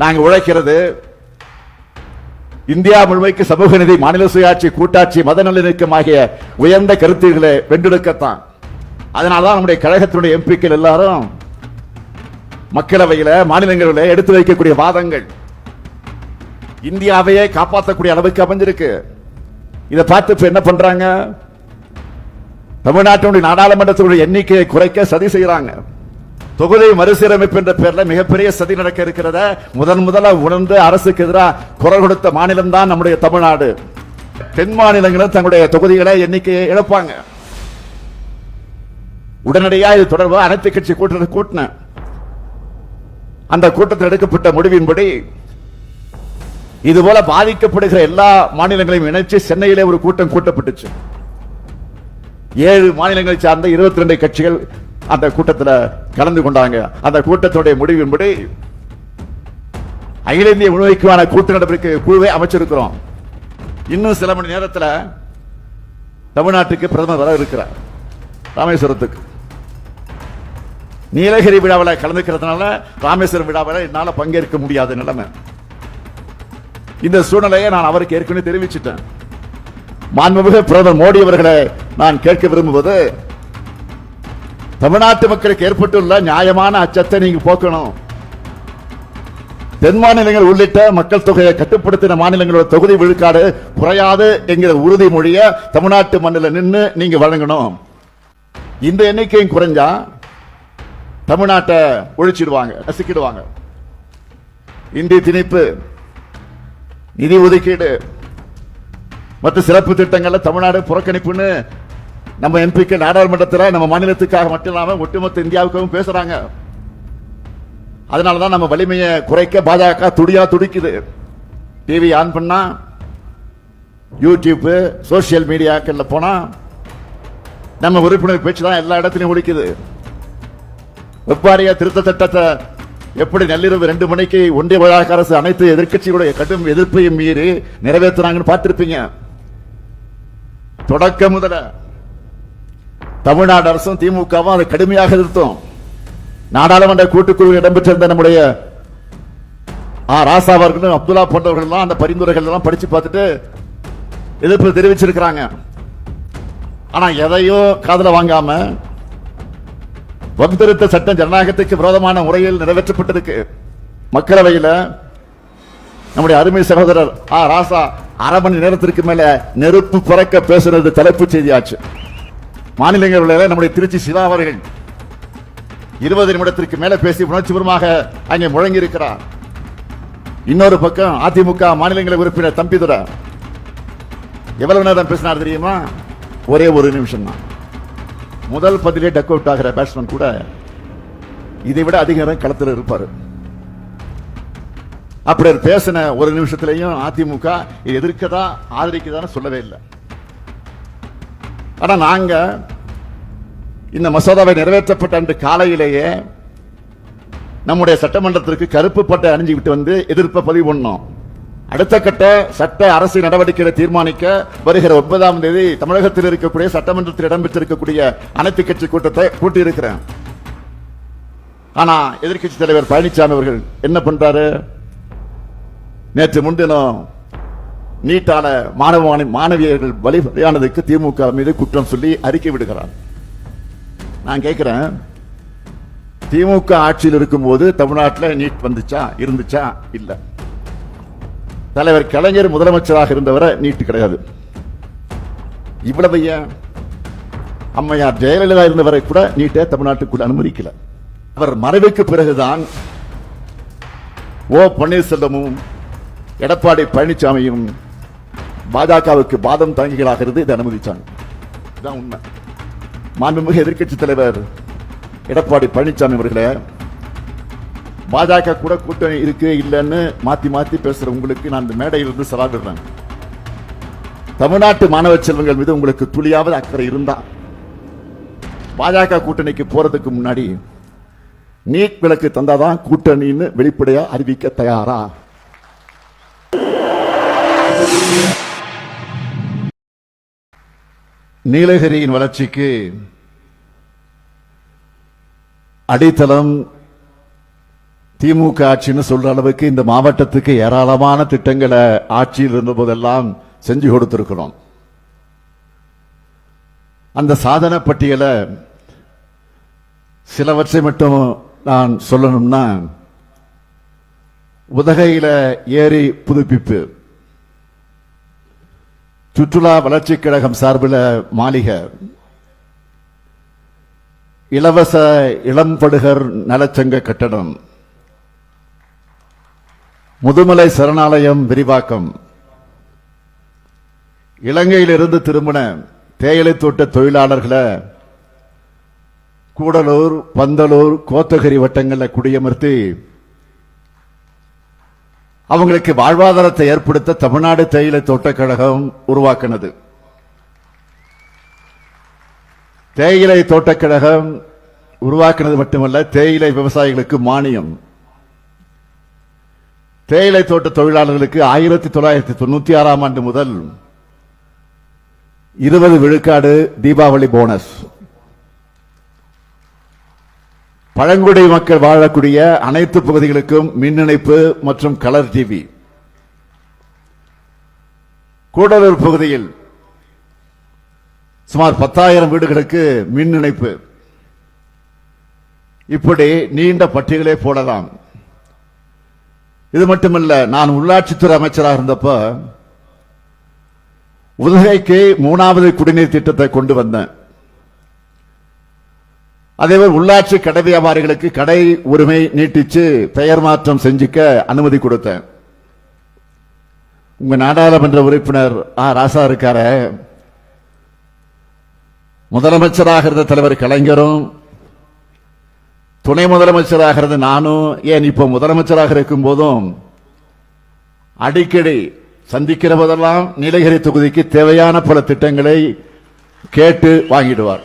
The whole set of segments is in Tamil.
நாங்கள் உழைக்கிறது இந்தியா முழுமைக்கு சமூக நிதி மாநில சுயாட்சி கூட்டாட்சி மத நல்லிணக்கம் ஆகிய உயர்ந்த கருத்துக்களை வென்றெடுக்கத்தான். அதனாலதான் நம்முடைய கழகத்தினுடைய எம்பிக்கள் எல்லாரும் மக்களவையில் மாநிலங்களில் எடுத்து வைக்கக்கூடிய வாதங்கள் இந்தியாவையே காப்பாற்றக்கூடிய அளவுக்கு அமைஞ்சிருக்கு. இதை பார்த்து இப்ப என்ன பண்றாங்க? தமிழ்நாட்டினுடைய நாடாளுமன்றத்தினுடைய எண்ணிக்கையை குறைக்க சதி செய்யறாங்க தொகுதி மறுசீரமைப்பு என்ற பேர்ல மிகப்பெரிய சதி நடக்க இருக்கிறத? முதன் முதலா உணர்ந்து அரசுக்கு எதிராக குரல் கொடுத்த மாநிலம் தான் நம்முடைய தமிழ்நாடு. தென் மாநிலங்களும் தங்களுடைய தொகுதிகளை எண்ணிக்கையை இழப்பாங்க. உடனடியாக இது தொடர்பாக அனைத்து கட்சி கூட்டத்தை கூட்டின. அந்த கூட்டத்தில் எடுக்கப்பட்ட முடிவின்படி இதுபோல பாதிக்கப்படுகிற எல்லா மாநிலங்களையும் இணைச்சு சென்னையிலே ஒரு கூட்டம் கூட்டப்பட்டுச்சு. ஏழு மாநிலங்களை சார்ந்த இருபத்தி ரெண்டு கட்சிகள் அந்த கூட்டத்தில் கலந்து கொண்டாங்க. அந்த கூட்டத்துடைய முடிவின்படி அகில இந்திய உணவைக்கான கூட்டு நடவடிக்கை குழுவை அமைச்சிருக்கிறோம். இன்னும் சில மணி நேரத்தில் தமிழ்நாட்டுக்கு பிரதமர் வர இருக்கிறார். ராமேஸ்வரத்துக்கு. நீலகிரி விழாவில் கலந்துக்கிறதுனால ராமேஸ்வரம் விழாவில் என்னால் பங்கேற்க முடியாத நிலைமை. இந்த சூழ்நிலையை நான் அவருக்கு ஏற்கனவே தெரிவிச்சிட்டேன். மாண்புமிகு பிரதமர் மோடி அவர்களை நான் கேட்க விரும்புவது தமிழ்நாட்டு மக்களுக்கு ஏற்பட்டுள்ள நியாயமான அச்சத்தை நீங்க போக்கணும். தென் மாநிலங்கள் உள்ளிட்ட மக்கள் தொகையை கட்டுப்படுத்தின மாநிலங்களோட தொகுதி விழுக்காடு குறையாது என்கிற உறுதிமொழியை தமிழ்நாட்டு மண்ணில் நின்று நீங்க வழங்கணும். இந்த எண்ணிக்கையும் குறைஞ்சா தமிழ்நாட்டை ஒழிச்சிடுவாங்க நசுக்கிடுவாங்க. இந்தி திணிப்பு நிதி ஒதுக்கீடு மற்ற சிறப்பு திட்டங்கள்ல தமிழ்நாடு புறக்கணிப்புன்னு நம்ம எம்பிக்கு நாடாளுமன்றத்தில் நம்ம மாநிலத்துக்காக மட்டும் இல்லாமல் ஒட்டுமொத்த இந்தியாவுக்கும் பேசுறாங்க. அதனாலதான் நம்ம வலிமையை குறைக்க பாஜக துடியா துடிக்குது. டிவி ஆன் பண்ணா யூடியூப்பு சோசியல் மீடியாக்களில் போனால் நம்ம உறுப்பினர் பேச்சு தான் எல்லா இடத்துலையும் ஒழிக்குது வெப்பாரிய திருத்த சட்டத்தை எப்படி நள்ளிரவு ரெண்டு மணிக்கு ஒன்றிய வழக்க அரசு அனைத்து எதிர்க்கட்சிகளுடைய கடும் எதிர்ப்பையும் மீறி நிறைவேற்றுறாங்கன்னு பார்த்திருப்பீங்க. தொடக்க முதல தமிழ்நாடு அரசும் திமுகவும் அதை கடுமையாக எதிர்த்தோம். நாடாளுமன்ற கூட்டுக்குழு இடம்பெற்றிருந்த நம்முடைய ஆ ராசா அவர்களும் அப்துல்லா போன்றவர்கள் அந்த பரிந்துரைகள் எல்லாம் படிச்சு பார்த்துட்டு எதிர்ப்பு தெரிவிச்சிருக்கிறாங்க. ஆனா எதையும் காதல வாங்காம வகுத்திருத்த சட்டம் ஜனநாயகத்துக்கு விரோதமான முறையில் நிறைவேற்றப்பட்டிருக்கு. மக்களவையில் நம்முடைய அருமை சகோதரர் ஆ ராசா அரை மணி நேரத்திற்கு மேல நெருப்பு பறக்க பேசுறது தலைப்புச் செய்தியாச்சு. மாநிலங்களில் நம்முடைய திருச்சி சிவா அவர்கள் இருபது நிமிடத்திற்கு மேல பேசி உணர்ச்சிபூர்வமாக அங்கே முழங்கி இருக்கிறார் இன்னொரு பக்கம் அதிமுக மாநிலங்களவை உறுப்பினர் தம்பிதுரை. எவ்வளவு நேரம் பேசினார் தெரியுமா? ஒரே ஒரு நிமிஷம் தான் முதல் பதிலே டக் அவுட் ஆகிற பேட்ஸ்மேன் கூட இதை விட அதிக நேரம் களத்தில் இருப்பாரு. அப்படி பேசின ஒரு நிமிஷத்திலையும் அதிமுக எதிர்க்கதா ஆதரிக்கதான்னு சொல்லவே இல்லை. ஆனால் நாங்கள் இந்த மசோதாவை நிறைவேற்றப்பட்ட அன்று காலையிலேயே நம்முடைய சட்டமன்றத்திற்கு கருப்பு பட்டை அணிஞ்சு விட்டு வந்து எதிர்ப்பை பதிவு பண்ணோம். அடுத்த கட்ட சட்ட அரசு நடவடிக்கைகளை தீர்மானிக்க வருகிற ஒன்பதாம் தேதி தமிழகத்தில் இருக்கக்கூடிய சட்டமன்றத்தில் இடம்பெற்றிருக்கக்கூடிய அனைத்து கட்சி கூட்டத்தை கூட்டியிருக்கிறேன். ஆனா எதிர்க்கட்சி தலைவர் பழனிசாமி அவர்கள் என்ன பண்றாரு? நேற்று முன்தினம் நீட்டான மாணவ மாணவியர்கள் வழிவரையானதுக்கு திமுக மீது குற்றம் சொல்லி அறிக்கை விடுகிறார். நான் கேட்கிறேன் திமுக ஆட்சியில் இருக்கும்போது தமிழ்நாட்டில் நீட் வந்துச்சா இருந்துச்சா? இல்லை. தலைவர் கலைஞர் முதலமைச்சராக இருந்தவரை நீட் கிடையாது. இவ்வளவு ஏன்? அம்மையார் ஜெயலலிதா இருந்தவரை கூட நீட்டை தமிழ்நாட்டுக்குள்ள அனுமதிக்கல. அவர் மறைவுக்கு பிறகுதான் ஓ பன்னீர்செல்வமும் எடப்பாடி பழனிசாமியும் பாஜகவுக்கு பாதம் தாங்கிகளாகிறது இதை அனுமதிச்சாங்க. இதுதான் உண்மை. மாண்புமிகு எதிர்க்கட்சி தலைவர் எடப்பாடி பழனிசாமி அவர்களே பாஜக கூட கூட்டணி இருக்கு இல்லைன்னு மாத்தி மாத்தி பேசுற உங்களுக்கு நான் இந்த மேடையிலிருந்து சவால் தமிழ்நாட்டு மாணவ செல்வங்கள் மீது உங்களுக்கு துளியாவது அக்கறை இருந்தா பாஜக கூட்டணிக்கு போறதுக்கு முன்னாடி நீட் விலக்கு தந்தாதான் கூட்டணின்னு வெளிப்படையா அறிவிக்க தயாரா? நீலகிரியின் வளர்ச்சிக்கு அடித்தளம் திமுக ஆட்சின்னு சொல்ற அளவுக்கு இந்த மாவட்டத்துக்கு ஏராளமான திட்டங்களை ஆட்சியில் இருந்தபோதெல்லாம் செஞ்சு கொடுத்திருக்கிறோம். அந்த சாதன பட்டியலை சிலவற்றை மட்டும் நான் சொல்லணும்னா உதகையில ஏரி புதுப்பிப்பு. சுற்றுலா வளர்ச்சி கழகம் சார்பில் மாளிகை இலவச இளம்படுகர் நலச்சங்க கட்டடம் முதுமலை சரணாலயம் விரிவாக்கம் இலங்கையிலிருந்து திரும்பின தேயிலை தோட்ட தொழிலாளர்களை கூடலூர் பந்தலூர் கோத்தகிரி வட்டங்களில் குடியமர்த்தி அவங்களுக்கு வாழ்வாதாரத்தை ஏற்படுத்த தமிழ்நாடு தேயிலை தோட்டக் கழகம் உருவாக்கினது. தேயிலை தோட்டக் கழகம் உருவாக்கினது மட்டுமல்ல தேயிலை விவசாயிகளுக்கு மானியம். தேயிலை தோட்ட தொழிலாளர்களுக்கு ஆயிரத்தி தொள்ளாயிரத்தி தொண்ணூத்தி ஆறாம் ஆண்டு முதல் இருபது விழுக்காடு தீபாவளி போனஸ். பழங்குடி மக்கள் வாழக்கூடிய அனைத்து பகுதிகளுக்கும் மின் இணைப்பு மற்றும் கலர் டிவி. கூடலூர் பகுதியில் சுமார் பத்தாயிரம் வீடுகளுக்கு மின் இணைப்பு இப்படி நீண்ட பட்டியலே போடலாம். இது மட்டுமல்ல நான் உள்ளாட்சித்துறை அமைச்சராக இருந்தப்ப உதகைக்கு மூணாவது குடிநீர் திட்டத்தை கொண்டு வந்தேன். அதேபோல் உள்ளாட்சி கடை வியாபாரிகளுக்கு கடை உரிமை நீட்டிச்சு பெயர் மாற்றம் செஞ்சுக்க அனுமதி கொடுத்தேன். உங்க நாடாளுமன்ற உறுப்பினர் ஆ. ராசா இருக்கார. முதலமைச்சராக இருந்த தலைவர் கலைஞரும் துணை முதலமைச்சராக இருந்த நானும் ஏன் இப்ப முதலமைச்சராக இருக்கும் போதும் அடிக்கடி சந்திக்கிற போதெல்லாம் நீலகிரி தொகுதிக்கு தேவையான பல திட்டங்களை கேட்டு வாங்கிடுவார்.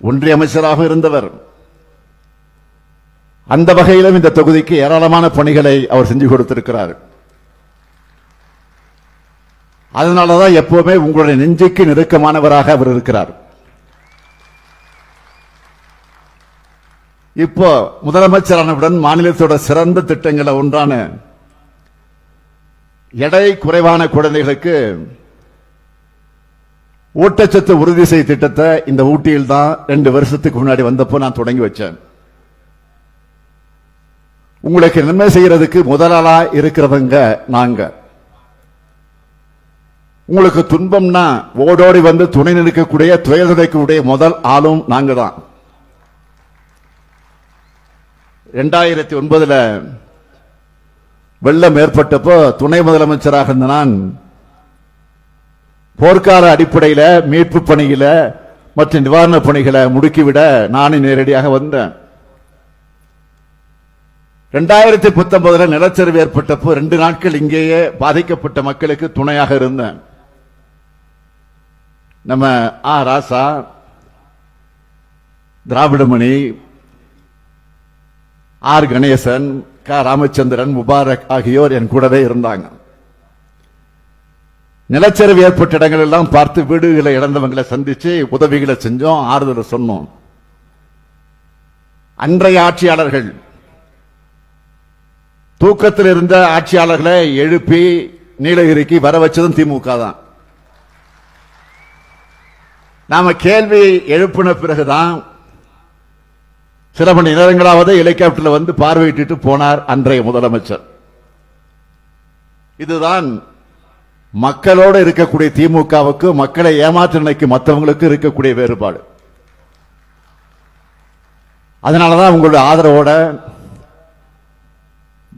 ஒன்றிய அமைச்சராக இருந்தவர். அந்த வகையிலும் இந்த தொகுதிக்கு ஏராளமான பணிகளை அவர் செஞ்சு கொடுத்திருக்கிறார். அதனாலதான் எப்பவுமே உங்களுடைய நெஞ்சுக்கு நெருக்கமானவராக அவர் இருக்கிறார். இப்போ முதலமைச்சரானவுடன் மாநிலத்தோட சிறந்த திட்டங்களை ஒன்றான எடை குறைவான குழந்தைகளுக்கு ஊட்டச்சத்து உறுதி செய்ய திட்டத்தை இந்த ஊட்டியில் தான் ரெண்டு வருஷத்துக்கு முன்னாடி வந்தப்போ நான் தொடங்கி வச்சேன். உங்களுக்கு நன்மை செய்யறதுக்கு முதலாளா இருக்கிறவங்க நாங்க. உங்களுக்கு துன்பம்னா ஓடோடி வந்து துணை நிற்கக்கூடிய துயர் துடைக்கக்கூடிய முதல் ஆளும் நாங்க தான் ரெண்டாயிரத்தி ஒன்பதுல வெள்ளம் ஏற்பட்டப்போ துணை முதலமைச்சராக இருந்த நான் போர்க்கால அடிப்படையில் மீட்பு பணியில் மற்றும் நிவாரணப் பணிகளை முடுக்கிவிட நானே நேரடியாக வந்தேன். ரெண்டாயிரத்தி பத்தொன்பதுல நிலச்சரிவு ஏற்பட்டப்போ ரெண்டு நாட்கள் இங்கேயே பாதிக்கப்பட்ட மக்களுக்கு துணையாக இருந்தேன். நம்ம ஆ ராசா திராவிடமணி ஆர் கணேசன் க ராமச்சந்திரன் முபாரக் ஆகியோர் என் கூடவே இருந்தாங்க. நிலச்சரிவு ஏற்பட்ட இடங்கள் எல்லாம் பார்த்து வீடுகளை இழந்தவங்களை சந்திச்சு உதவிகளை செஞ்சோம் ஆறுதலை சொன்னோம். அன்றைய ஆட்சியாளர்கள் தூக்கத்தில் இருந்த ஆட்சியாளர்களை எழுப்பி நீலகிரிக்கு வர வச்சதும் திமுக தான். நாம கேள்வி எழுப்பின பிறகுதான் சில மணி நேரங்களாவது ஹெலிகாப்டர்ல வந்து பார்வையிட்டு போனார் அன்றைய முதலமைச்சர். இதுதான் மக்களோடு இருக்கக்கூடிய திமுகவுக்கு மக்களை ஏமாற்ற நினைக்கும் மற்றவங்களுக்கு இருக்கக்கூடிய வேறுபாடு. அதனாலதான் உங்களுடைய ஆதரவோட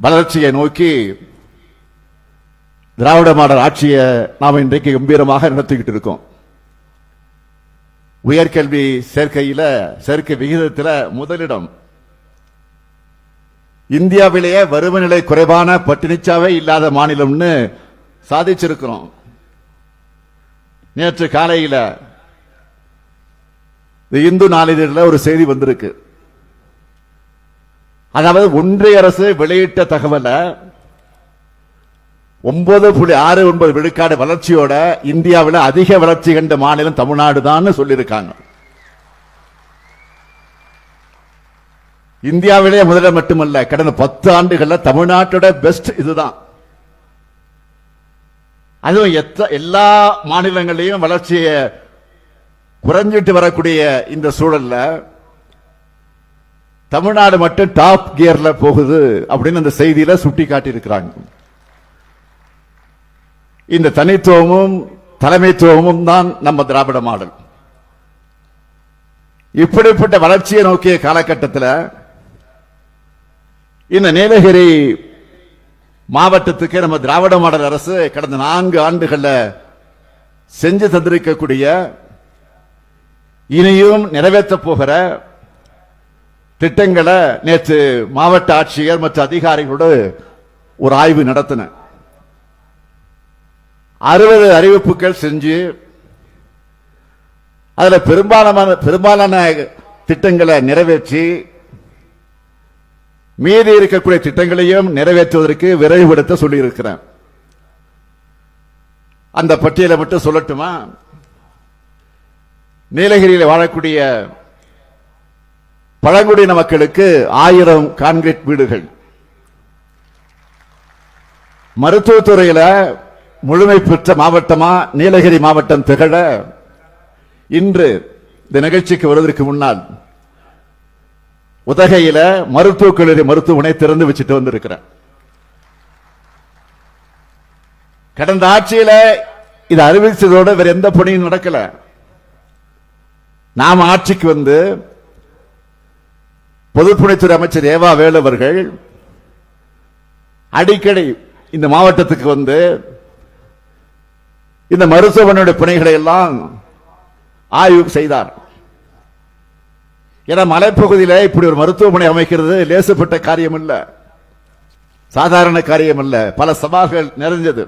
வளர்ச்சியை நோக்கி திராவிட மாடல் ஆட்சியை நாம் இன்றைக்கு கம்பீரமாக நடத்திக்கிட்டு இருக்கோம். உயர்கல்வி சேர்க்கையில சேர்க்கை விகிதத்தில் முதலிடம். இந்தியாவிலேயே வறுமை நிலை குறைவான பட்டினிச்சாவே இல்லாத மாநிலம்னு சாதிச்சிருக்கிறோம். நேற்று காலையில் இந்த இந்து நாளிதழில் ஒரு செய்தி வந்திருக்கு. அதாவது ஒன்றிய அரசு வெளியிட்ட தகவலை ஒன்பது புள்ளி ஆறு ஒன்பது விழுக்காடு வளர்ச்சியோட இந்தியாவில் அதிக வளர்ச்சி கண்ட மாநிலம் தமிழ்நாடு தான் சொல்லியிருக்காங்க. இந்தியாவிலே முதல்ல மட்டுமல்ல கடந்த பத்து ஆண்டுகள்ல தமிழ்நாட்டோட பெஸ்ட் இதுதான். அதுவும் எத்த எல்லா மாநிலங்களையும் வளர்ச்சியை குறைஞ்சிட்டு வரக்கூடிய இந்த சூழல்ல தமிழ்நாடு மட்டும் டாப் கியர்ல போகுது அப்படின்னு அந்த செய்தியில சுட்டி காட்டியிருக்கிறாங்க இந்த தனித்துவமும் தலைமைத்துவமும் தான் நம்ம திராவிட மாடல். இப்படிப்பட்ட வளர்ச்சியை நோக்கிய காலகட்டத்தில் இந்த நீலகிரி மாவட்டத்துக்கு நம்ம திராவிட மாடல் அரசு கடந்த நான்கு ஆண்டுகளில் செஞ்சு தந்திருக்கக்கூடிய இனியும் நிறைவேற்ற போகிற திட்டங்களை நேற்று மாவட்ட ஆட்சியர் மற்றும் அதிகாரிகளோடு ஒரு ஆய்வு நடத்தின. அறுபது அறிவிப்புகள் செஞ்சு அதில் பெரும்பாலான பெரும்பாலான திட்டங்களை நிறைவேற்றி மீதி இருக்கக்கூடிய திட்டங்களையும் நிறைவேற்றுவதற்கு விரைவுபடுத்த சொல்லியிருக்கிறேன். அந்த பட்டியலை மட்டும் சொல்லட்டுமா? நீலகிரியில் வாழக்கூடிய பழங்குடியின மக்களுக்கு ஆயிரம் கான்கிரீட் வீடுகள். மருத்துவத்துறையில முழுமை பெற்ற மாவட்டமா நீலகிரி மாவட்டம் திகழ இன்று இந்த நிகழ்ச்சிக்கு வருவதற்கு முன்னால் உதகையில மருத்துவக் கல்லூரி மருத்துவமனை திறந்து வச்சுட்டு வந்திருக்கிறேன் கடந்த ஆட்சியில இது அறிவிச்சதோட வேற எந்த பணியும் நடக்கல. நாம் ஆட்சிக்கு வந்து பொதுப்பணித்துறை அமைச்சர் ஏவா வேலவர்கள் அடிக்கடி இந்த மாவட்டத்துக்கு வந்து இந்த மருத்துவமனையுடைய பணிகளை எல்லாம் ஆய்வு செய்தார். ஏன்னா மலைப்பகுதியில் இப்படி ஒரு மருத்துவமனை அமைக்கிறது லேசுப்பட்ட காரியம் இல்ல சாதாரண காரியம் அல்ல பல சவால்கள் நிறைஞ்சது.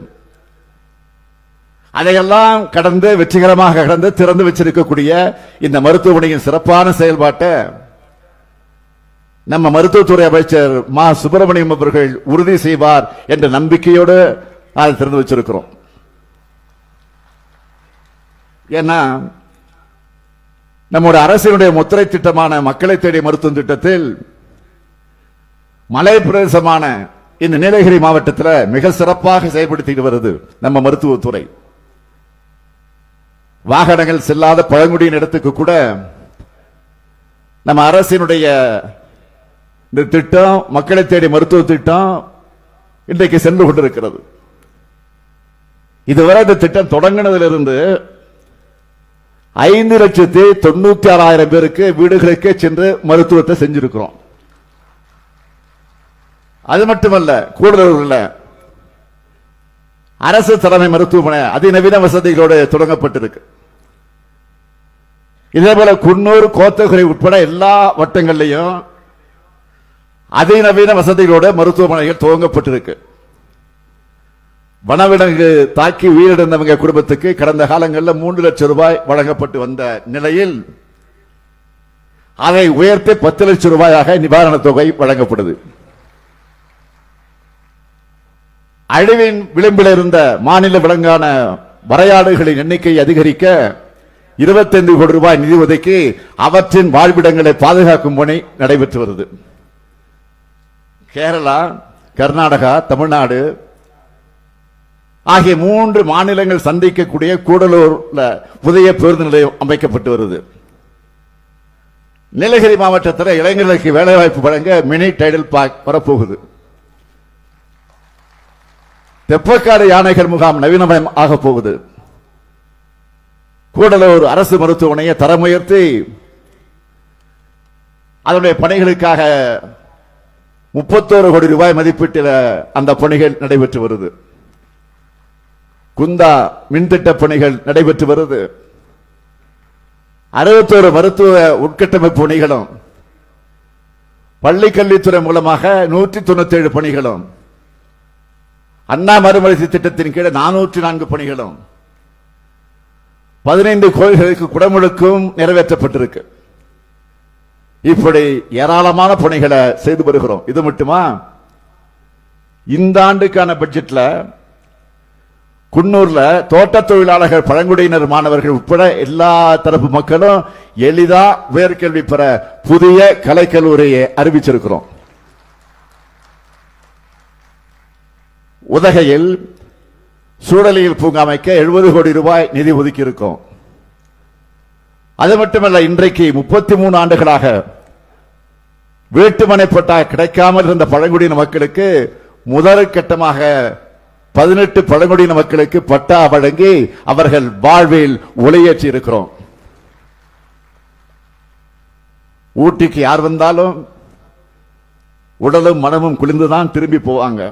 அதையெல்லாம் கடந்து வெற்றிகரமாக கடந்து திறந்து வச்சிருக்கக்கூடிய இந்த மருத்துவமனையின் சிறப்பான செயல்பாட்டை நம்ம மருத்துவத்துறை அமைச்சர் மா. சுப்பிரமணியம் அவர்கள் உறுதி செய்வார் என்ற நம்பிக்கையோடு அதை திறந்து வச்சிருக்கிறோம். ஏன்னா நம்முடைய அரசினுடைய முத்திரை திட்டமான மக்களை தேடிய மருத்துவ திட்டத்தில் மலை பிரதேசமான இந்த நீலகிரி மாவட்டத்தில் மிக சிறப்பாக செயல்படுத்திட்டு வருது நம்ம மருத்துவத்துறை. வாகனங்கள் செல்லாத பழங்குடியின் இடத்துக்கு கூட நம்ம அரசினுடைய இந்த திட்டம் மக்களை தேடி மருத்துவ திட்டம் இன்றைக்கு சென்று கொண்டிருக்கிறது. இதுவரை இந்த திட்டம் தொடங்கினதிலிருந்து ஐந்து லட்சத்தி தொண்ணூத்தி ஆறாயிரம் பேருக்கு வீடுகளுக்கே சென்று மருத்துவத்தை செஞ்சிருக்கிறோம். அது மட்டுமல்ல கூடுதல் அரசு தலைமை மருத்துவமனை அதிநவீன வசதிகளோடு தொடங்கப்பட்டிருக்கு. இதே போல குன்னூர் கோத்தகுரை உட்பட எல்லா வட்டங்கள்லையும் அதிநவீன வசதிகளோட மருத்துவமனைகள் துவங்கப்பட்டிருக்கு. வனவிலங்கு தாக்கி உயிரிழந்தவங்க குடும்பத்துக்கு கடந்த காலங்களில் மூன்று லட்சம் ரூபாய் வழங்கப்பட்டு வந்த நிலையில் அதை உயர்த்தி பத்து லட்சம் ரூபாயாக நிவாரணத் தொகை வழங்கப்படுது. அழிவின் விளிம்பில் இருந்த மாநில விலங்கான வரையாடுகளின் எண்ணிக்கை அதிகரிக்க 25 கோடி ரூபாய் நிதி ஒதுக்கி அவற்றின் வாழ்விடங்களை பாதுகாக்கும் பணி நடைபெற்று வருது. கேரளா கர்நாடகா தமிழ்நாடு ஆகிய மூன்று மாநிலங்கள் சந்திக்கக்கூடிய கூடலூர்ல புதிய பேருந்து நிலையம் அமைக்கப்பட்டு வருது. நீலகிரி மாவட்டத்தில் இளைஞர்களுக்கு வேலைவாய்ப்பு வழங்க மினி டைடல் பார்க் வரப்போகுது. தெப்பக்காடு யானைகள் முகாம் நவீனமயம் ஆக போகுது. கூடலூர் அரசு மருத்துவமனையை தரம் உயர்த்தி அதனுடைய பணிகளுக்காக முப்பத்தோரு கோடி ரூபாய் மதிப்பீட்டில் அந்த பணிகள் நடைபெற்று வருது. குந்தா மின்திட்ட பணிகள் நடைபெற்று வருது. அறுபத்தோரு மருத்துவ உட்கட்டமைப்பு பணிகளும் பள்ளி கல்வித்துறை மூலமாக நூற்றி தொண்ணூத்தி ஏழு பணிகளும் அண்ணா மறுமலர்ச்சி திட்டத்தின் கீழே நானூற்றி நான்கு பணிகளும் பதினைந்து கோயில்களுக்கு குடமுழுக்கும் நிறைவேற்றப்பட்டிருக்கு. இப்படி ஏராளமான பணிகளை செய்து வருகிறோம். இது மட்டுமா? இந்த ஆண்டுக்கான பட்ஜெட்ல குன்னூர்ல தோட்ட தொழிலாளர்கள் பழங்குடியினர் மாணவர்கள் உட்பட எல்லா தரப்பு மக்களும் எளிதா உயர்கல்வி பெற புதிய கலைக்கல்லூரியை அறிவிச்சிருக்கிறோம். உதகையில் சூழலியல் பூங்கா அமைக்க எழுபது கோடி ரூபாய் நிதி ஒதுக்கி இருக்கோம் அது மட்டுமல்ல இன்றைக்கு முப்பத்தி மூணு ஆண்டுகளாக வீட்டுமனை பட்டா கிடைக்காமல் இருந்த பழங்குடியின மக்களுக்கு முதல் கட்டமாக பதினெட்டு பழங்குடியின மக்களுக்கு பட்டா வழங்கி அவர்கள் வாழ்வில் ஒளியேற்றி இருக்கிறோம். ஊட்டிக்கு யார் வந்தாலும் உடலும் மனமும் குளிர்ந்துதான் திரும்பி போவாங்க.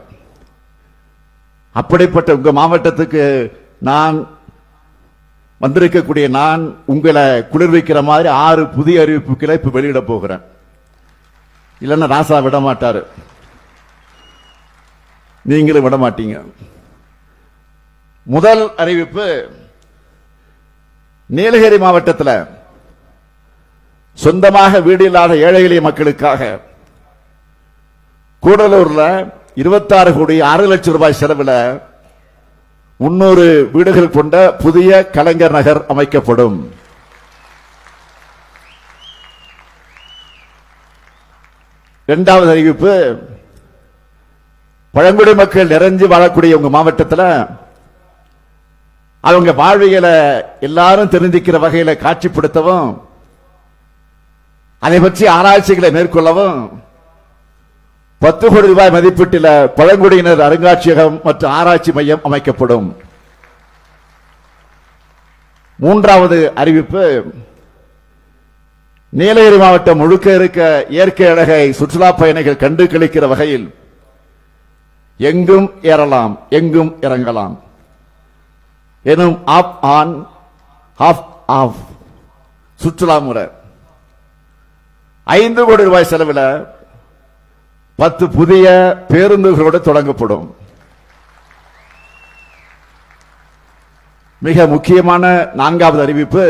அப்படிப்பட்ட உங்க மாவட்டத்துக்கு நான் வந்திருக்கக்கூடிய நான் உங்களை குளிர்விக்கிற மாதிரி ஆறு புதிய அறிவிப்புகளை இப்ப வெளியிட போகிறேன். இல்லைன்னா ராசா விட மாட்டாரு நீங்களும் விட மாட்டீங்க முதல் அறிவிப்பு நீலகிரி மாவட்டத்தில் சொந்தமாக வீடு இல்லாத ஏழை எளிய மக்களுக்காக கூடலூர்ல இருபத்தாறு கோடி ஆறு லட்சம் ரூபாய் செலவில் முன்னூறு வீடுகள் கொண்ட புதிய கலைஞர் நகர் அமைக்கப்படும். இரண்டாவது அறிவிப்பு பழங்குடி மக்கள் நிறைஞ்சு வாழக்கூடிய உங்க மாவட்டத்தில் அவங்க வாழ்வியலை எல்லாரும் தெரிஞ்சுக்கிற வகையில காட்சிப்படுத்தவும் அதை பற்றி ஆராய்ச்சிகளை மேற்கொள்ளவும் பத்து கோடி ரூபாய் மதிப்பீட்டில் பழங்குடியினர் அருங்காட்சியகம் மற்றும் ஆராய்ச்சி மையம் அமைக்கப்படும். மூன்றாவது அறிவிப்பு நீலகிரி மாவட்டம் முழுக்க இருக்க இயற்கை அழகை சுற்றுலா பயணிகள் கண்டு கழிக்கிற வகையில் எங்கும் ஏறலாம் எங்கும் இறங்கலாம். எனும் ஆப் ஆன் ஆஃப் ஆஃப். சுற்றுலா முறை. ஐந்து கோடி ரூபாய் செலவில் பத்து புதிய பேருந்துகளோடு தொடங்கப்படும். மிக முக்கியமான நான்காவது அறிவிப்பு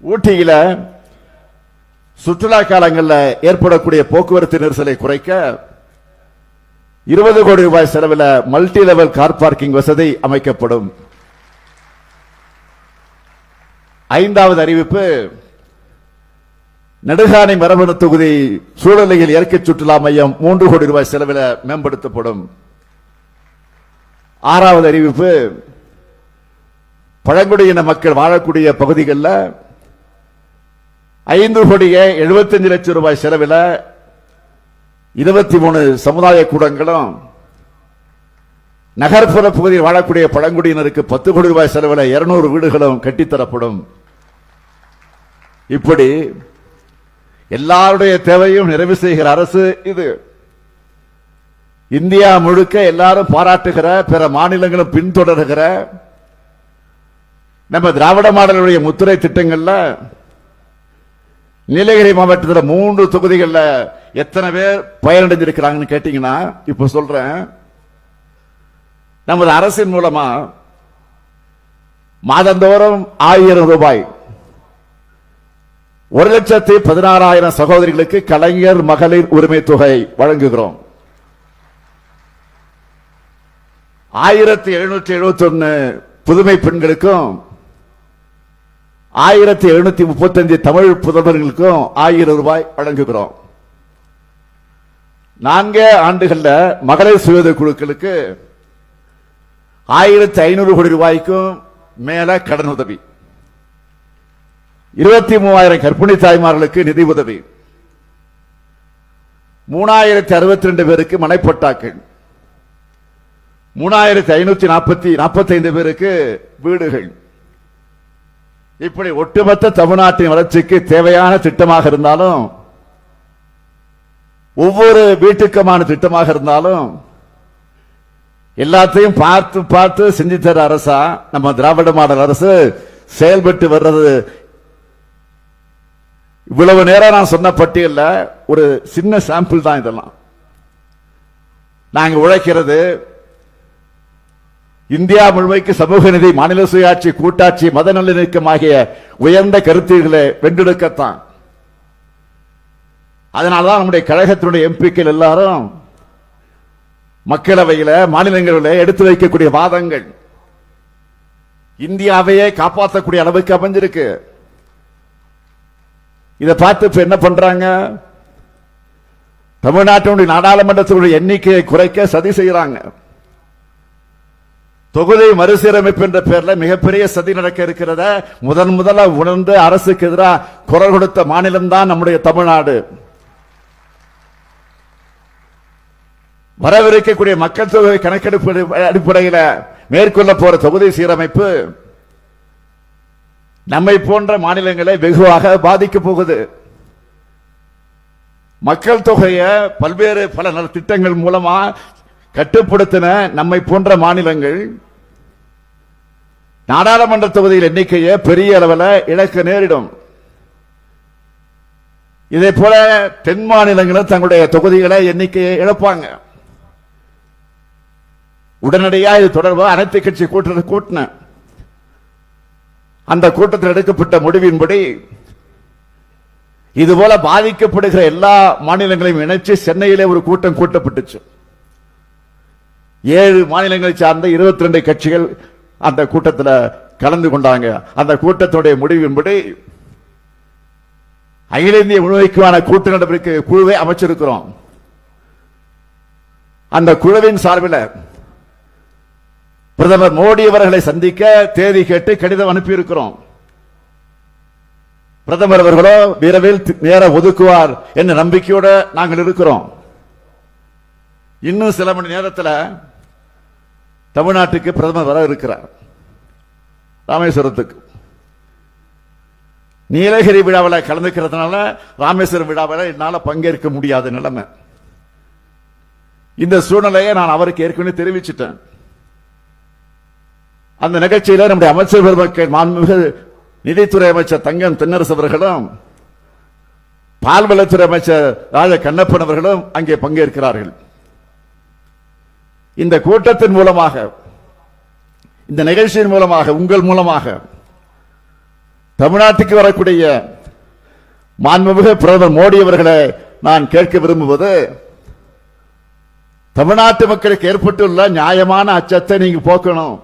ஊட்டியில் சுற்றுலா காலங்களில் ஏற்படக்கூடிய போக்குவரத்து நெரிசலை குறைக்க இருபது கோடி ரூபாய் செலவில் மல்டி லெவல் கார் பார்க்கிங் வசதி அமைக்கப்படும். ஐந்தாவது அறிவிப்பு நெடுகாணி மரபணு தொகுதி சூழலையில் இயற்கை சுற்றுலா மையம் மூன்று கோடி ரூபாய் செலவில் மேம்படுத்தப்படும். ஆறாவது அறிவிப்பு பழங்குடியின மக்கள் வாழக்கூடிய பகுதிகளில் ஐந்து கோடியே எழுபத்தஞ்சு லட்சம் ரூபாய் செலவில் இருபத்தி மூணு சமுதாய கூடங்களும் நகர்ப்புற பகுதியில் வாழக்கூடிய பழங்குடியினருக்கு பத்து கோடி ரூபாய் செலவில் இருநூறு வீடுகளும் கட்டித்தரப்படும். இப்படி எல்லாருடைய தேவையும் நிறைவு செய்கிற அரசு இது. இந்தியா முழுக்க எல்லாரும் பாராட்டுகிற பிற மாநிலங்களும் பின்தொடர்கிற நம்ம திராவிட மாடலுடைய முத்துரை திட்டங்கள்ல நீலகிரி மாவட்டத்தில் மூன்று தொகுதிகளில் எத்தனை பேர் பயனடைஞ்சிருக்கிறாங்கன்னு கேட்டீங்கன்னா இப்போ சொல்றேன். நமது அரசின் மூலமா மாதந்தோறும் ஆயிரம் ரூபாய் ஒரு லட்சத்தி பதினாறாயிரம் சகோதரிகளுக்கு கலைஞர் மகளிர் உரிமை தொகை வழங்குகிறோம். ஆயிரத்தி எழுநூற்றி எழுபத்தி ஒன்னு புதுமை பெண்களுக்கும் ஆயிரத்தி எழுநூத்தி முப்பத்தஞ்சு தமிழ் புதல்வர்களுக்கும் ஆயிரம் ரூபாய் வழங்குகிறோம். நான்கே ஆண்டுகள்ல மகளிர் சுயத குழுக்களுக்கு ஆயிரத்தி ஐநூறு கோடி ரூபாய்க்கும் மேல கடன் உதவி. இருபத்தி மூவாயிரம் கர்ப்பிணி தாய்மார்களுக்கு நிதி உதவி. மூணாயிரத்தி அறுபத்தி ரெண்டு பேருக்கு மனைப்பட்டாக்கள். மூணாயிரத்தி ஐநூத்தி நாற்பத்தி நாற்பத்தி ஐந்து பேருக்கு வீடுகள். இப்படி ஒட்டுமொத்த தமிழ்நாட்டின் வளர்ச்சிக்கு தேவையான திட்டமாக இருந்தாலும் ஒவ்வொரு வீட்டுக்குமான திட்டமாக இருந்தாலும் எல்லாத்தையும் பார்த்து பார்த்து செஞ்சு அரசா நம்ம திராவிட மாடல் அரசு செயல்பட்டு வர்றது. இவ்வளவு நேரம் நான் சொன்ன பட்டியலில் ஒரு சின்ன சாம்பிள் தான் இதெல்லாம். நாங்கள் உழைக்கிறது இந்தியா முழுமைக்கு சமூக நிதி மாநில சுயாட்சி கூட்டாட்சி மத நல்லிணக்கம் ஆகிய உயர்ந்த கருத்துக்களை வென்றெடுக்கத்தான். அதனாலதான் நம்முடைய கழகத்தினுடைய எம்பிக்கள் எல்லாரும் மக்களவையில மாநிலங்களில் எடுத்து வைக்கக்கூடிய வாதங்கள் இந்தியாவையே காப்பாற்றக்கூடிய அளவுக்கு அமைஞ்சிருக்கு. இதை பார்த்து இப்ப என்ன பண்றாங்க? தமிழ்நாட்டினுடைய நாடாளுமன்றத்தினுடைய எண்ணிக்கையை குறைக்க சதி செய்யறாங்க தொகுதி மறுசீரமைப்பு என்ற பெயர்ல மிகப்பெரிய சதி நடக்க இருக்கிறத முதன் முதல்ல உணர்ந்து அரசுக்கு எதிராக குரல் கொடுத்த மாநிலம் தான் நம்முடைய தமிழ்நாடு. வரவிருக்கக்கூடிய மக்கள் தொகை கணக்கெடுப்பு அடிப்படையில் மேற்கொள்ள போற தொகுதி சீரமைப்பு நம்மை போன்ற மாநிலங்களை வெகுவாக பாதிக்க போகுது. மக்கள் தொகையை பல்வேறு பல நல திட்டங்கள் மூலமா கட்டுப்படுத்தின நம்மை போன்ற மாநிலங்கள் நாடாளுமன்ற தொகுதியில் எண்ணிக்கையை பெரிய அளவில் இழக்க நேரிடும். இதே போல தென் மாநிலங்களும் தங்களுடைய தொகுதிகளை எண்ணிக்கையை இழப்பாங்க. உடனடியாக இது தொடர்பாக அனைத்து கட்சி கூட்டத்தை கூட்டின. அந்த கூட்டத்தில் எடுக்கப்பட்ட முடிவின்படி இதுபோல பாதிக்கப்படுகிற எல்லா மாநிலங்களையும் இணைச்சு சென்னையிலே ஒரு கூட்டம் கூட்டப்பட்டுச்சு. ஏழு மாநிலங்களை சார்ந்த இருபத்தி ரெண்டு கட்சிகள் அந்த கூட்டத்தில் கலந்து கொண்டாங்க. அந்த கூட்டத்துடைய முடிவின்படி அகில இந்திய முழுமைக்குமான கூட்டு நடவடிக்கை குழுவை அமைச்சிருக்கிறோம். அந்த குழுவின் சார்பில் பிரதமர் மோடி அவர்களை சந்திக்க தேதி கேட்டு கடிதம் அனுப்பியிருக்கிறோம். பிரதமர் அவர்களோ விரைவில் நேர ஒதுக்குவார் என்ற நம்பிக்கையோட நாங்கள் இருக்கிறோம். இன்னும் சில மணி நேரத்தில் தமிழ்நாட்டுக்கு பிரதமர் வர இருக்கிறார். ராமேஸ்வரத்துக்கு. நீலகிரி விழாவில் கலந்துக்கிறதுனால ராமேஸ்வரம் விழாவில் என்னால் பங்கேற்க முடியாத நிலைமை. இந்த சூழ்நிலையை நான் அவருக்கு ஏற்கனவே தெரிவிச்சிட்டேன். அந்த நிகழ்ச்சியில் நம்முடைய அமைச்சர் பெருமக்கள் மாண்புமிகு நிதித்துறை அமைச்சர் தங்கம் தென்னரசு அவர்களும் பால்வளத்துறை அமைச்சர் ராஜ கண்ணப்பன் அவர்களும் அங்கே பங்கேற்கிறார்கள். இந்த கூட்டத்தின் மூலமாக இந்த நிகழ்ச்சியின் மூலமாக உங்கள் மூலமாக தமிழ்நாட்டுக்கு வரக்கூடிய மாண்புமிகு பிரதமர் மோடி அவர்களை நான் கேட்க விரும்புவது தமிழ்நாட்டு மக்களுக்கு ஏற்பட்டுள்ள நியாயமான அச்சத்தை நீங்க போக்கணும்.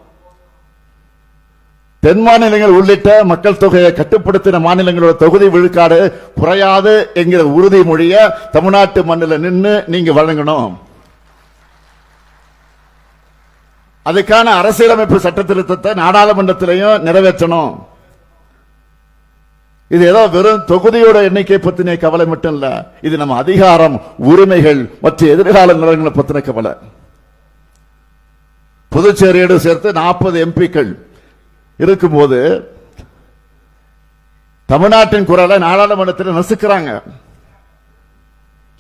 தென் மாநிலங்கள் உள்ளிட்ட மக்கள் தொகையை கட்டுப்படுத்தின மாநிலங்களோட தொகுதி விழுக்காடு குறையாது என்கிற உறுதிமொழிய தமிழ்நாட்டு மண்ணில் நின்று நீங்க வழங்கணும். அதுக்கான அரசியலமைப்பு சட்ட திருத்தத்தை நாடாளுமன்றத்திலையும் நிறைவேற்றணும். இது ஏதோ வெறும் தொகுதியோட எண்ணிக்கை பத்தின கவலை மட்டும் இல்ல. இது நம்ம அதிகாரம் உரிமைகள் மற்றும் எதிர்கால நிலங்களை பத்தின கவலை. புதுச்சேரியோடு சேர்த்து நாற்பது எம்பிக்கள் இருக்கும்போது தமிழ்நாட்டின் குரலை நாடாளுமன்றத்தில் நசுக்கிறாங்க.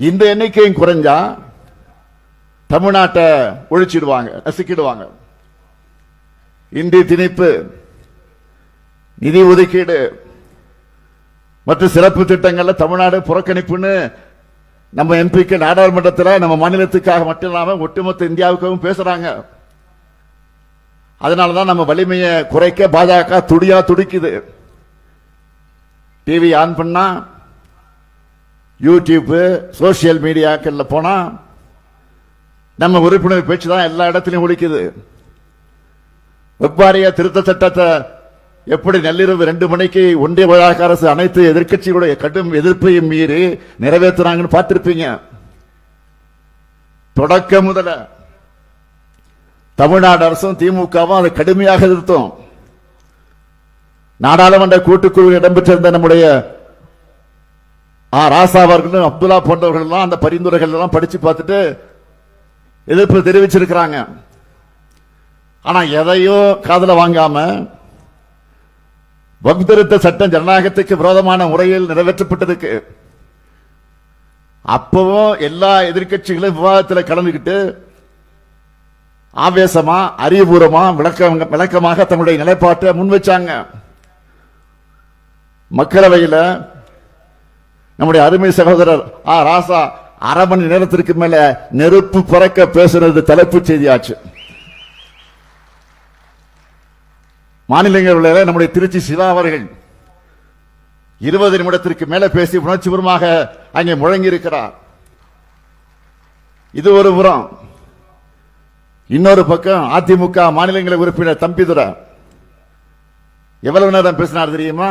இந்த எண்ணிக்கையும் குறைஞ்சா தமிழ்நாட்டை ஒழிச்சிடுவாங்க நசுக்கிடுவாங்க. இந்தி திணிப்பு நிதி ஒதுக்கீடு மற்ற சிறப்பு திட்டங்கள்ல தமிழ்நாடு புறக்கணிப்புன்னு நம்ம எம்பிக்கு நாடாளுமன்றத்தில் நம்ம மாநிலத்துக்காக மட்டும் இல்லாமல் ஒட்டுமொத்த இந்தியாவுக்காகவும் பேசுறாங்க. அதனாலதான் நம்ம வலிமையை குறைக்க பாஜக துடியா துடிக்குது. டிவி ஆன் பண்ணா யூடியூப்பு சோசியல் மீடியாக்களில் போனால் நம்ம உறுப்பினர் பேச்சு தான் எல்லா இடத்துலையும் ஒழிக்குது வெப்பாரிய திருத்த சட்டத்தை எப்படி நள்ளிரவு ரெண்டு மணிக்கு ஒன்றிய வழக்க அரசு அனைத்து எதிர்கட்சிகளுடைய கடும் எதிர்ப்பையும் மீறி நிறைவேற்றுறாங்கன்னு பார்த்திருப்பீங்க. தொடக்க முதல தமிழ்நாடு அரசும் திமுகவும் அதை கடுமையாக எதிர்த்தோம். நாடாளுமன்ற கூட்டுக்குழுவில் இடம்பெற்றிருந்த நம்முடைய ஆ ராசா அவர்களும் அப்துல்லா போன்றவர்கள் எல்லாம் அந்த பரிந்துரைகள் எல்லாம் படிச்சு பார்த்துட்டு எதிர்ப்பு தெரிவிச்சிருக்கிறாங்க. ஆனா எதையும் காதுல வாங்காம வகுத்திருத்த சட்டம் ஜனநாயகத்துக்கு விரோதமான முறையில் நிறைவேற்றப்பட்டதுக்கு அப்பவும் எல்லா எதிர்க்கட்சிகளும் விவாதத்தில் கலந்துக்கிட்டு ஆவேசமா அறிவுபூர்வமா விளக்க விளக்கமாக தங்களுடைய நிலைப்பாட்டை முன் வச்சாங்க. மக்களவையில் நம்முடைய அருமை சகோதரர் ஆ ராசா அரை மணி நேரத்திற்கு மேல நெருப்பு பறக்க பேசுனது தலைப்பு செய்தியாச்சு. மாநிலங்களில் நம்முடைய திருச்சி சிவா அவர்கள் இருபது நிமிடத்திற்கு மேல பேசி உணர்ச்சிபூர்வமாக அங்கே முழங்கி இருக்கிறார். இது ஒரு புறம். இன்னொரு பக்கம் அதிமுக மாநிலங்களவை உறுப்பினர் தம்பிதுரை. எவ்வளவு நேரம் பேசினார் தெரியுமா?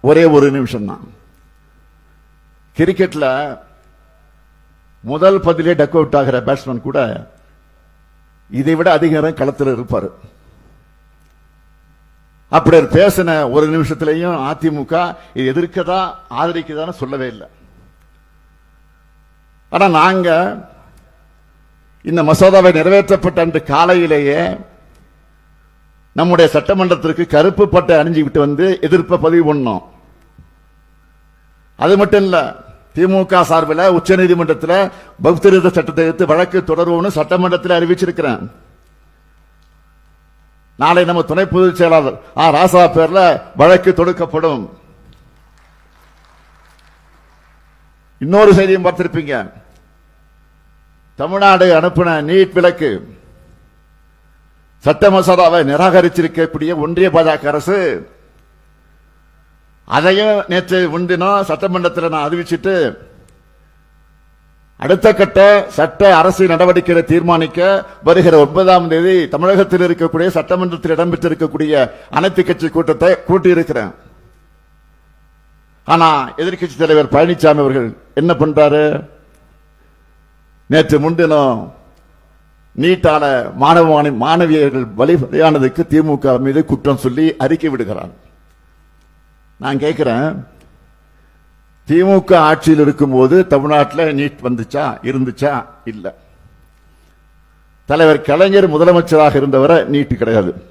ஒரே ஒரு நிமிஷம் தான் கிரிக்கெட்ல முதல் பதிலே டக் அவுட் ஆகிற பேட்ஸ்மேன் கூட இதை விட அதிக நேரம் களத்தில் இருப்பார். அப்படி பேசின ஒரு நிமிஷத்திலையும் அதிமுக இது எதிர்க்கதா ஆதரிக்கதான்னு சொல்லவே இல்லை. ஆனா நாங்க இந்த மசோதாவை நிறைவேற்றப்பட்ட அன்று காலையிலேயே நம்முடைய சட்டமன்றத்திற்கு கருப்பு பட்டை அணிஞ்சு விட்டு வந்து எதிர்ப்பை பதிவு பண்ணோம். அது மட்டும் இல்லை திமுக சார்பில் உச்ச நீதிமன்றத்தில் பௌத்தரித சட்டத்தை எடுத்து வழக்கு தொடருவோம்னு சட்டமன்றத்தில் அறிவிச்சிருக்கிறேன். நாளை நம்ம துணை பொதுச் செயலாளர் ஆ ராசா பேர்ல வழக்கு தொடுக்கப்படும். இன்னொரு செய்தியும் பார்த்திருப்பீங்க. தமிழ்நாடு அனுப்பின நீட் விலக்கு. சட்ட மசோதாவை நிராகரிச்சிருக்கக்கூடிய ஒன்றிய பாஜக அரசு அதையும் நேற்று முன்தினம் சட்டமன்றத்தில் நான் அறிவிச்சிட்டு அடுத்த கட்ட சட்ட அரசு நடவடிக்கைகளை தீர்மானிக்க வருகிற ஒன்பதாம் தேதி தமிழகத்தில் இருக்கக்கூடிய சட்டமன்றத்தில் இடம்பெற்றிருக்கக்கூடிய அனைத்து கட்சி கூட்டத்தை கூட்டியிருக்கிறேன். ஆனா எதிர்க்கட்சி தலைவர் பழனிசாமி அவர்கள் என்ன பண்றாரு? நேற்று முன்தினம் நீட்டான மாணவ மாணவியர்கள் வழி பலியானதுக்கு திமுக மீது குற்றம் சொல்லி அறிக்கை விடுகிறார். நான் கேட்குறேன் திமுக ஆட்சியில் இருக்கும்போது தமிழ்நாட்டில் நீட் வந்துச்சா இருந்துச்சா? இல்லை. தலைவர் கலைஞர் முதலமைச்சராக இருந்தவரை நீட் கிடையாது.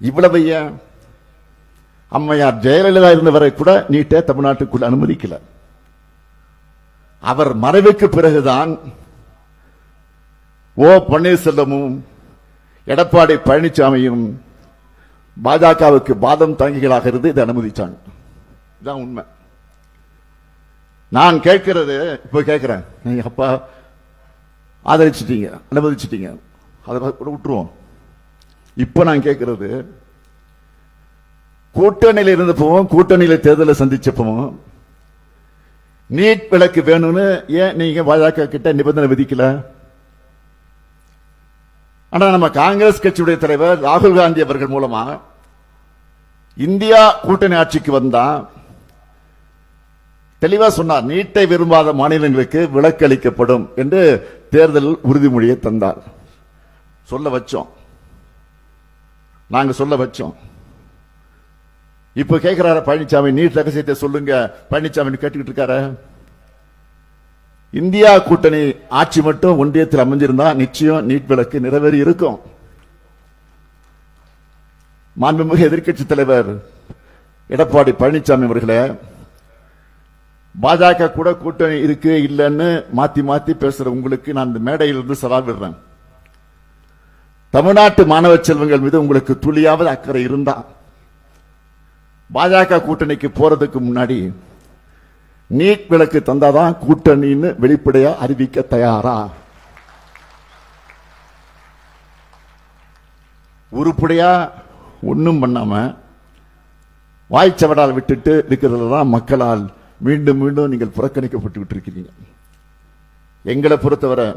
இவ்வளவு ஏன்? அம்மையார் ஜெயலலிதா இருந்தவரை கூட நீட்டை தமிழ்நாட்டுக்குள் அனுமதிக்கல. அவர் மறைவுக்கு பிறகுதான் ஓ பன்னீர்செல்வமும் எடப்பாடி பழனிசாமியும் பாஜகவுக்கு பாதம் தாங்கிகளாக இருந்து இதை அனுமதிச்சாங்க. இதான் உண்மை. நான் கேட்கிறது இப்போ கேட்கிறேன். நீங்க அப்பா ஆதரிச்சிட்டீங்க அனுமதிச்சிட்டீங்க. அதை கூட விட்டுருவோம். இப்போ நான் கேட்கிறது கூட்டணியில் இருந்தப்பவும் கூட்டணியில் தேர்தலை சந்திச்சப்பவும் நீட் விளக்கு வேணும்னு ஏன் நீங்க பாஜக கிட்ட நிபந்தனை விதிக்கல? ஆனால் நம்ம காங்கிரஸ் கட்சியுடைய தலைவர் ராகுல் காந்தி அவர்கள் மூலமா இந்தியா கூட்டணி ஆட்சிக்கு வந்தா தெளிவா சொன்னார் நீட்டை விரும்பாத மாநிலங்களுக்கு விலக்கு அளிக்கப்படும் என்று தேர்தல் உறுதிமொழியை தந்தார். சொல்ல வச்சோம். நாங்க சொல்ல வச்சோம். இப்ப கேட்குறாரு பழனிசாமி நீட் ரகசியத்தை சொல்லுங்க. பழனிசாமி கேட்டுக்கிட்டு இருக்காரு? இந்தியா கூட்டணி ஆட்சி மட்டும் ஒன்றியத்தில் அமைஞ்சிருந்தா நிச்சயம் நீட் விளக்கு நிறைவேறி இருக்கும். மாண்புமிகு எதிர்க்கட்சி தலைவர் எடப்பாடி பழனிசாமி அவர்களே பாஜக கூட கூட்டணி இருக்கு இல்லைன்னு மாத்தி மாத்தி பேசுற உங்களுக்கு நான் இந்த மேடையிலிருந்து சவால் விடுறேன். தமிழ்நாட்டு மாணவ செல்வங்கள் மீது உங்களுக்கு துளியாவது அக்கறை இருந்தா பாஜக கூட்டணிக்கு போறதுக்கு முன்னாடி நீட் விளக்கு தந்தாதான் கூட்டணின்னு வெளிப்படையா அறிவிக்க தயாரா? உருப்படியா ஒன்றும் பண்ணாம வாய்ச்சவடால் விட்டுட்டு இருக்கிறதுல தான் மக்களால் மீண்டும் மீண்டும் நீங்கள் புறக்கணிக்கப்பட்டு இருக்கிறீங்க. எங்களை பொறுத்தவரை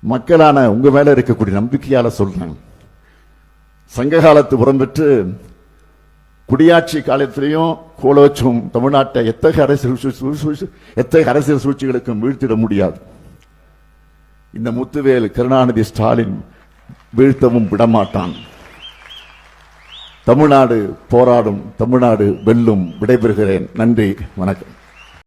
மக்களான உங்க மேல இருக்கக்கூடிய நம்பிக்கையால சொல்றேன். சங்க காலத்து பெற்று குடியாட்சி காலத்திலையும் கோலோச்சும் தமிழ்நாட்டை எத்தகைய அரசியல் சூழ்- எத்தகைய அரசியல் சூழ்ச்சிகளுக்கும் வீழ்த்திட முடியாது. இந்த முத்துவேல் கருணாநிதி ஸ்டாலின் வீழ்த்தவும் விடமாட்டான். தமிழ்நாடு போராடும் தமிழ்நாடு வெல்லும் விடைபெறுகிறேன். நன்றி வணக்கம்.